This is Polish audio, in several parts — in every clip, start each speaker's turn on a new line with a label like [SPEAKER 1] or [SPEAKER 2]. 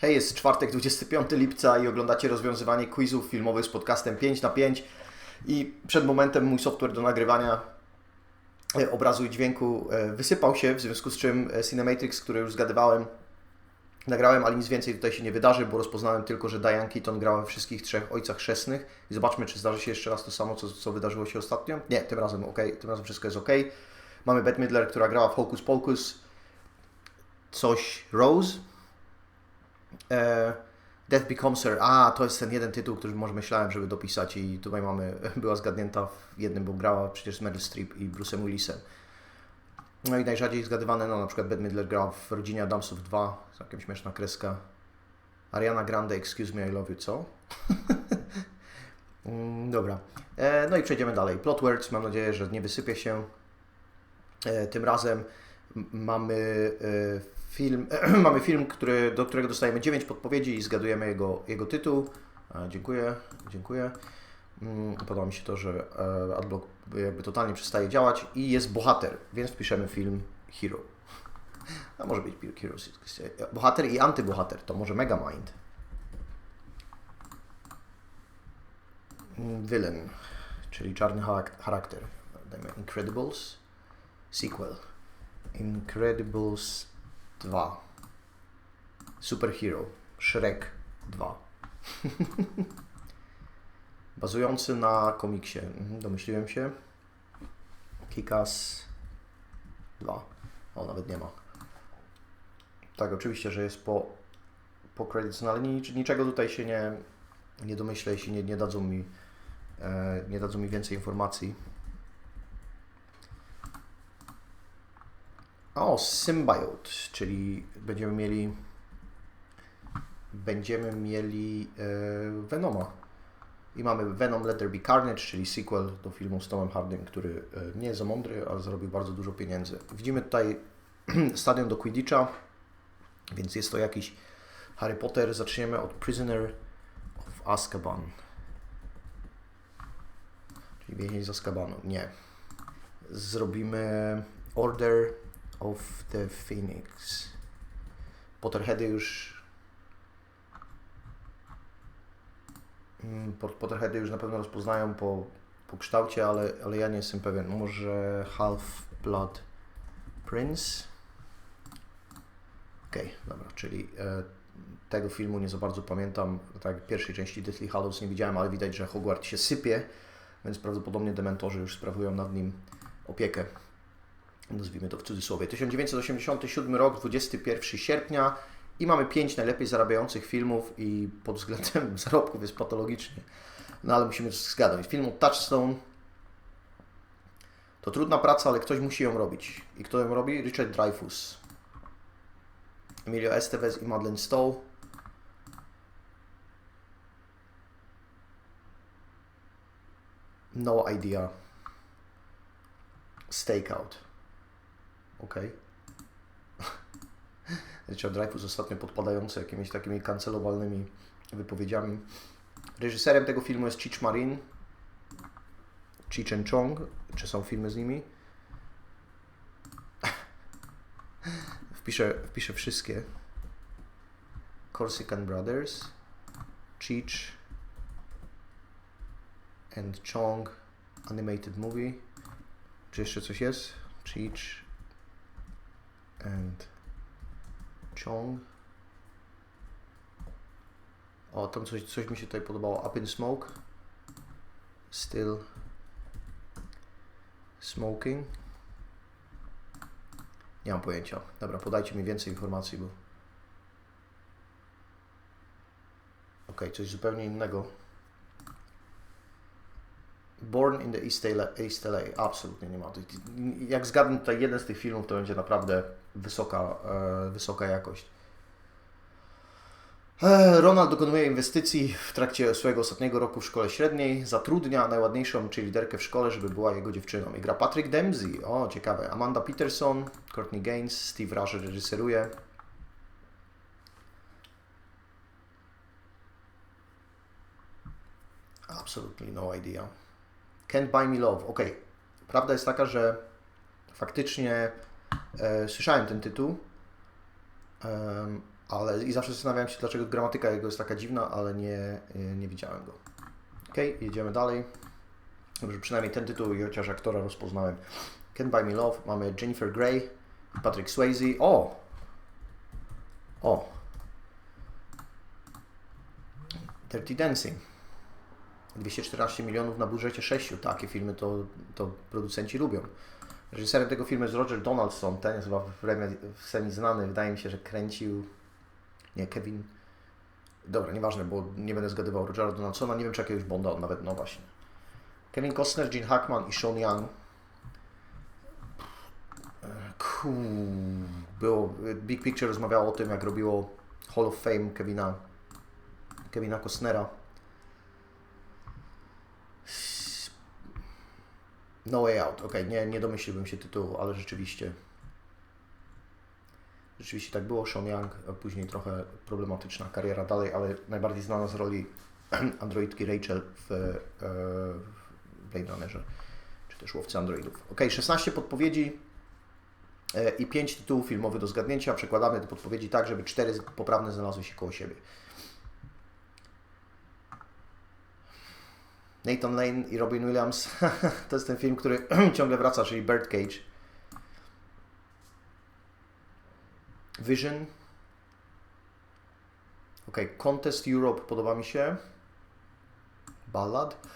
[SPEAKER 1] Hej, jest czwartek, 25 lipca i oglądacie rozwiązywanie quizów filmowych z podcastem 5 na 5 i przed momentem mój software do nagrywania e, obrazu i dźwięku e, wysypał się, w związku z czym e, Cinematrix, który już zgadywałem, nagrałem, ale nic więcej tutaj się nie wydarzy, bo rozpoznałem tylko, że Diane Keaton grała wszystkich trzech Ojcach Chrzestnych i zobaczmy, czy zdarzy się jeszcze raz to samo, co, co wydarzyło się ostatnio. Nie, tym razem ok, tym razem wszystko jest ok. Mamy Bette Midler, która grała w Hocus Pocus, coś Rose, Death Becomes Her. A, to jest ten jeden tytuł, który może myślałem, żeby dopisać i tutaj mamy, była zgadnięta w jednym, bo grała przecież z Meryl Streep i Bruce'em Willisem. No i najrzadziej zgadywane, no na przykład Bette Midler grał w Rodzinie Adamsów 2, całkiem śmieszna kreska. Ariana Grande, Excuse Me, I Love You, co? Mm, Dobra. E, no i przejdziemy dalej. Plot words, mam nadzieję, że nie wysypie się. E, tym razem mamy e, film, mamy film który, do którego dostajemy 9 podpowiedzi i zgadujemy jego, jego tytuł. E, dziękuję, dziękuję. Mm, Podoba mi się to, że e, Adblock jakby totalnie przestaje działać i jest bohater, więc wpiszemy film Hero. A może być Hero. Bohater i antybohater, to może Megamind. Mm, Villain, czyli czarny charak- charakter. Dajmy Incredibles. Sequel. Incredibles 2. Superhero. Shrek 2. Bazujący na komiksie. Mhm, Domyśliłem się. Kikas 2. O, nawet nie ma. Tak, oczywiście, że jest po, po credits, no ale nic, niczego tutaj się nie, nie domyślę, jeśli nie, nie dadzą mi e, nie dadzą mi więcej informacji. O, Symbiote, czyli będziemy mieli będziemy mieli e, Venoma. I mamy Venom Let There Be Carnage, czyli sequel do filmu z Tomem Hardym, który e, nie jest za mądry, ale zarobił bardzo dużo pieniędzy. Widzimy tutaj stadion do Quidditcha, więc jest to jakiś Harry Potter. Zaczniemy od Prisoner of Azkaban. Czyli więzień z Azkabanu. Nie. Zrobimy Order of the Phoenix. Potterheady już. Mm, Pot- Potterheady już na pewno rozpoznają po, po kształcie, ale, ale ja nie jestem pewien. Może Half-Blood Prince? Okej, dobra, czyli e, tego filmu nie za bardzo pamiętam. Tak, pierwszej części Deathly Hallows nie widziałem, ale widać, że Hogwarts się sypie, więc prawdopodobnie dementorzy już sprawują nad nim opiekę nazwijmy to w cudzysłowie. 1987 rok, 21 sierpnia i mamy 5 najlepiej zarabiających filmów i pod względem zarobków jest patologicznie. No ale musimy zgadnąć. Film Touchstone to trudna praca, ale ktoś musi ją robić. I kto ją robi? Richard Dreyfuss. Emilio Estevez i Madeleine Stowe. No idea. Stakeout. Okej. Richard Dreyfuss ostatnio podpadający jakimiś takimi kancelowalnymi wypowiedziami. Reżyserem tego filmu jest Cheech Marin. Cheech and Chong. Czy są filmy z nimi? Wpiszę, wpiszę wszystkie. Corsican Brothers. Cheech and Chong Animated Movie. Czy jeszcze coś jest? Cheech and Chong. O, tam coś, coś mi się tutaj podobało. Up in Smoke. Still Smoking. Nie mam pojęcia. Dobra, podajcie mi więcej informacji, bo... Okej, coś zupełnie innego. Born in the East LA, East LA. absolutnie nie ma. Jak zgadnę tutaj jeden z tych filmów, to będzie naprawdę wysoka, e, wysoka jakość. E, Ronald dokonuje inwestycji w trakcie swojego ostatniego roku w szkole średniej. Zatrudnia najładniejszą cheerleaderkę w szkole, żeby była jego dziewczyną. I gra Patrick Dempsey. O, ciekawe. Amanda Peterson, Courtney Gaines, Steve Rusher reżyseruje. Absolutely no idea. Can't Buy Me Love. Ok. Prawda jest taka, że faktycznie e, słyszałem ten tytuł, em, Ale i zawsze zastanawiałem się, dlaczego gramatyka jego jest taka dziwna, ale nie, y, nie widziałem go. Ok, jedziemy dalej. Dobrze, przynajmniej ten tytuł i chociaż aktora rozpoznałem. Can't Buy Me Love, mamy Jennifer Grey, Patrick Swayze. O! O! Dirty Dancing. 214 milionów na budżecie 6. Takie filmy to, to producenci lubią. Reżyserem tego filmu jest Roger Donaldson. Ten jest chyba w, semi znany. Wydaje mi się, że kręcił. Nie, Kevin. Dobra, nieważne, bo nie będę zgadywał Rogera Donaldsona. Nie wiem, czy jakiegoś Bonda on nawet, no właśnie. Kevin Costner, Gene Hackman i Sean Young. Kuu, było, Big Picture rozmawiało o tym, jak robiło Hall of Fame Kevina, Kevina Costnera. No Way Out, ok, nie, nie domyśliłbym się tytułu, ale rzeczywiście rzeczywiście tak było. Sean Young, później trochę problematyczna kariera dalej, ale najbardziej znana z roli androidki Rachel w, e, w Blade Runnerze, czy też Łowcy Androidów. Ok, 16 podpowiedzi e, i 5 tytułów filmowych do zgadnięcia. Przekładamy te podpowiedzi tak, żeby 4 poprawne znalazły się koło siebie. Nathan Lane i Robin Williams to jest ten film, który ciągle wraca, czyli Birdcage. Vision. Ok, Contest Europe podoba mi się. Ballad.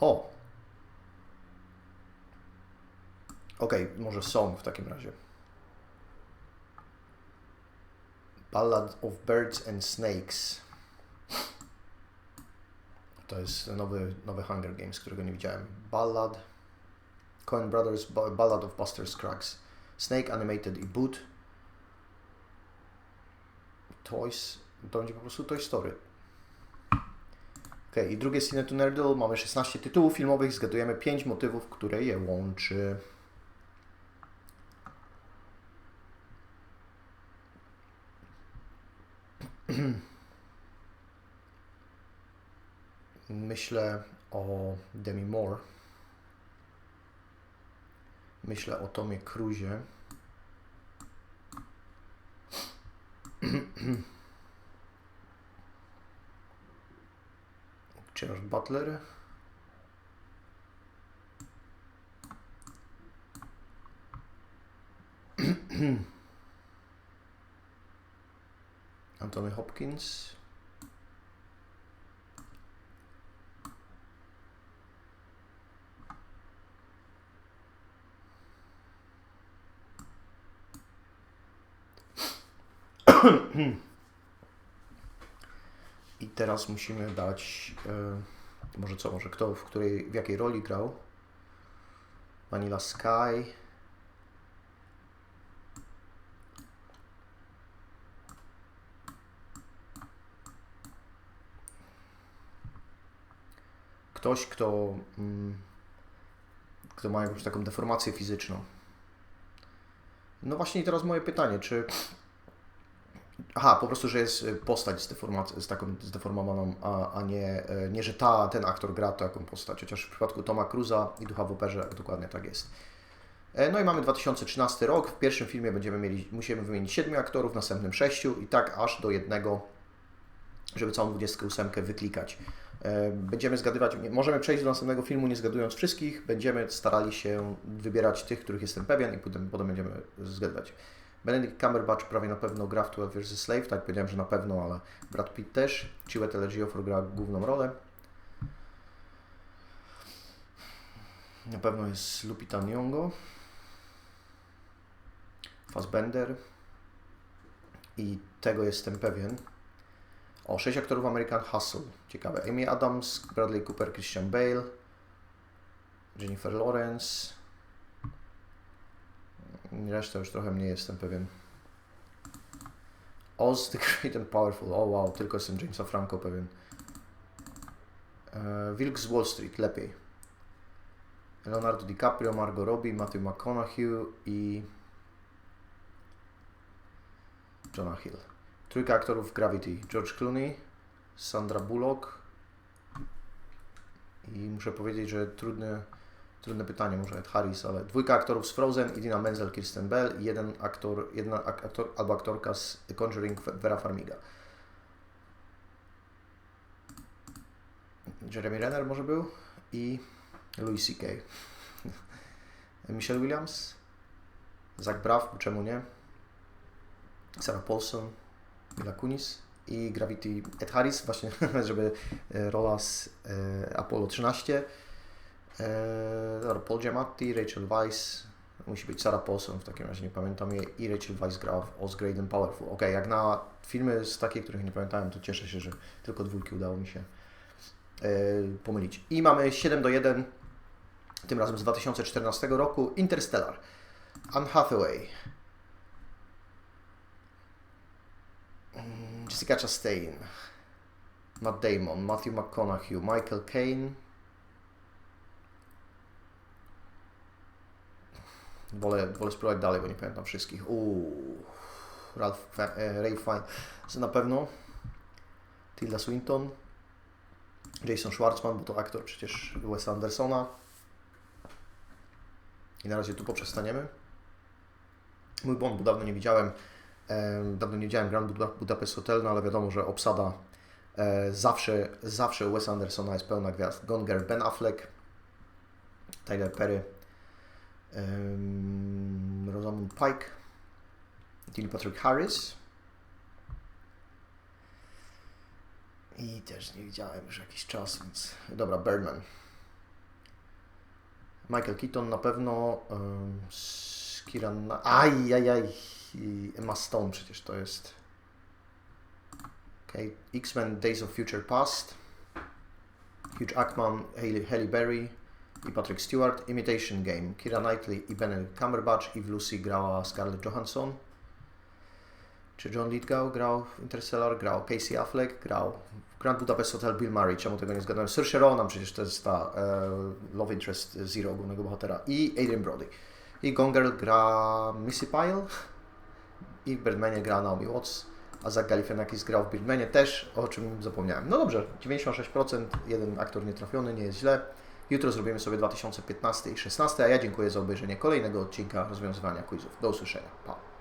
[SPEAKER 1] O! Ok, może Song w takim razie. Ballad of Birds and Snakes. To jest nowy, nowy Hunger Games, którego nie widziałem. Ballad. Coen Brothers Ba- Ballad of Buster Scruggs. Snake Animated i Boot. Toys. To będzie po prostu Toy Story. Ok, i drugie Cine to Nerdle. Mamy 16 tytułów filmowych, zgadujemy 5 motywów, które je łączy. Myślę o Demi Moore. Myślę o Tomie Cruzie. Gerard Butler. Anthony Hopkins. I teraz musimy dać, e, może co, może kto, w której, w jakiej roli grał. Vanilla Sky. Ktoś, kto, mm, kto ma jakąś taką deformację fizyczną. No właśnie teraz moje pytanie, czy Aha, po prostu, że jest y, postać z, z taką zdeformowaną, a, a nie, e, nie, że ta, ten aktor gra taką postać. Chociaż w przypadku Toma Cruza i Ducha w Operze dokładnie tak jest. E, No i mamy 2013 rok. W pierwszym filmie będziemy mieli, musimy wymienić 7 aktorów, w następnym 6 i tak aż do jednego, żeby całą 28 wyklikać. E, Będziemy zgadywać, możemy przejść do następnego filmu nie zgadując wszystkich, będziemy starali się wybierać tych, których jestem pewien i potem, potem będziemy zgadywać. Benedict Cumberbatch prawie na pewno gra w 12 Years a Slave, tak powiedziałem, że na pewno, ale Brad Pitt też. Chiwetel Ejiofor gra główną rolę. Na pewno jest Lupita Nyong'o. Fassbender. I tego jestem pewien. O, sześć aktorów American Hustle. Ciekawe. Amy Adams, Bradley Cooper, Christian Bale, Jennifer Lawrence. Resztę już trochę mniej jestem pewien. Oz the Great and Powerful. O wow, tylko jestem Jamesa Franco pewien. E, Wilk z Wall Street, lepiej. Leonardo DiCaprio, Margot Robbie, Matthew McConaughey i Jonah Hill. Trójka aktorów Gravity. George Clooney, Sandra Bullock i muszę powiedzieć, że trudny, Trudne pytanie, może Ed Harris, ale dwójka aktorów z Frozen, Idina Menzel, Kirsten Bell i jeden aktor, jedna ak- aktor albo aktorka z The Conjuring, Vera Farmiga. Jeremy Renner może był i Louis C.K. Michelle Williams, Zach Braff, czemu nie? Sarah Paulson, Mila Kunis i Gravity Ed Harris, właśnie, żeby e, rola z e, Apollo 13. E, dobra, Paul Giamatti, Rachel Weisz, musi być Sarah Paulson, w takim razie nie pamiętam jej, i Rachel Weisz grała w Great and Powerful. Ok, jak na filmy z takich, których nie pamiętałem, to cieszę się, że tylko dwójki udało mi się e, pomylić. I mamy 7 do 1, tym razem z 2014 roku, Interstellar. Anne Hathaway, Mm, Jessica Chastain, Matt Damon, Matthew McConaughey, Michael Caine. Wolę, wolę spróbować dalej, bo nie pamiętam wszystkich. Uuu, Ralph, e, Ray Fiennes na pewno. Tilda Swinton. Jason Schwartzman, bo to aktor przecież Wesa Andersona. I na razie tu poprzestaniemy. Mój błąd, bo dawno nie widziałem. Em, Dawno nie widziałem Grand Buda- Budapest Hotel, no ale wiadomo, że obsada e, zawsze, zawsze Wes Andersona jest pełna gwiazd. Gonger, Ben Affleck, Tyler Perry, em, Rosamund Pike, Neil Patrick Harris. I też nie widziałem już jakiś czas, więc dobra, Birdman. Michael Keaton na pewno, um. Aj, aj, aj, Emma Stone przecież to jest. Okay. X-Men Days of Future Past. Hugh Jackman, Halle, Halle Berry i Patrick Stewart. Imitation Game. Kira Knightley i Benedict Cumberbatch i w Lucy grała Scarlett Johansson. Czy John Lithgow grał w Interstellar? Grał. Casey Affleck grał. W Grand Budapest Hotel Bill Murray. Czemu tego nie zgadłem? Saoirse Ronan przecież to jest ta e, Love Interest Zero, głównego bohatera. I Adrian Brody. I Gone Girl gra Missy Pyle. I w Birdmanie gra Naomi Watts, a Zach Galifianakis grał w Birdmanie też, o czym zapomniałem. No dobrze, 96%, jeden aktor nietrafiony, nie jest źle. Jutro zrobimy sobie 2015 i 2016, a ja dziękuję za obejrzenie kolejnego odcinka rozwiązywania quizów. Do usłyszenia. Pa.